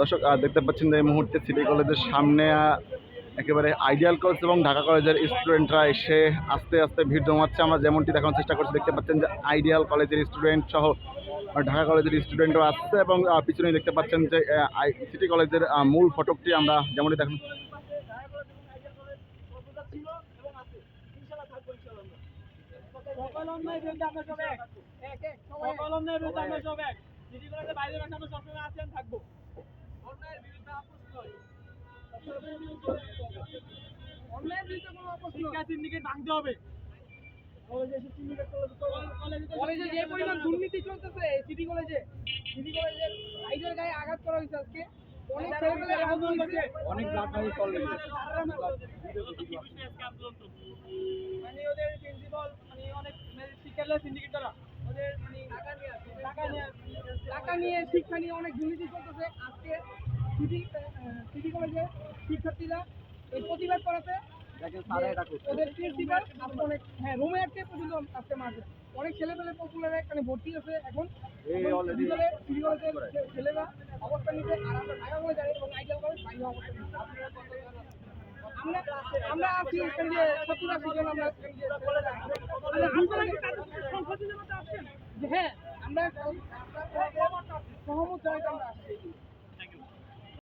দর্শক দেখতে পাচ্ছেন যে এই মুহূর্তে সিটি কলেজের সামনে একেবারে আইডিয়াল কলেজ এবং ঢাকা কলেজের স্টুডেন্টরা এসে আস্তে আস্তে ভিড় জমাচ্ছে। আমরা যেমনটি দেখানোর চেষ্টা করছি দেখতে পাচ্ছেন যে আইডিয়াল কলেজের স্টুডেন্ট সহ আহ, ঢাকা কলেজের স্টুডেন্টও আসছে এবং আহ, পিছনেই দেখতে পাচ্ছেন যে সিটি কলেজের মূল ফটকটি আমরা যেমনটি দেখুন বাইরে থাকব। অন্যায়ের বিরুদ্ধে আপোষ নয়। অন্যায়ের বিরুদ্ধে কোনো আপোষ নয়। শিক্ষা ভাঙতে হবে। কলেজে যে পরিমাণ দুর্নীতি চলতেছে সিটি কলেজে সিটি কলেজে ভাইদের গায়ে আঘাত করা হয়েছে আজকে। অনেক ছেলেপেলে আহত হয়েছে। অনেক মানে ওদের প্রিন্সিপাল মানে অনেক শিক্ষালয় সিন্ডিকেট দ্বারা ওদের মানে নিয়ে টাকা নিয়ে শিক্ষা নিয়ে অনেক দুর্নীতি চলতেছে। আজকে সিটি সিটি কলেজে শিক্ষার্থীরা এই প্রতিবাদ করাতে ওদের প্রিন্সিপাল অনেক হ্যাঁ রুমে আটকে পর্যন্ত আজকে মারছে। অনেক ছেলেপেলে পপুলার এখানে ভর্তি আছে এখন। বিকালে ছেলেরা অবস্থান নিতে আমরা ঢাকা এবং আইডিয়াল কলেজ আমরা আমরা হ্যাঁ, সহমত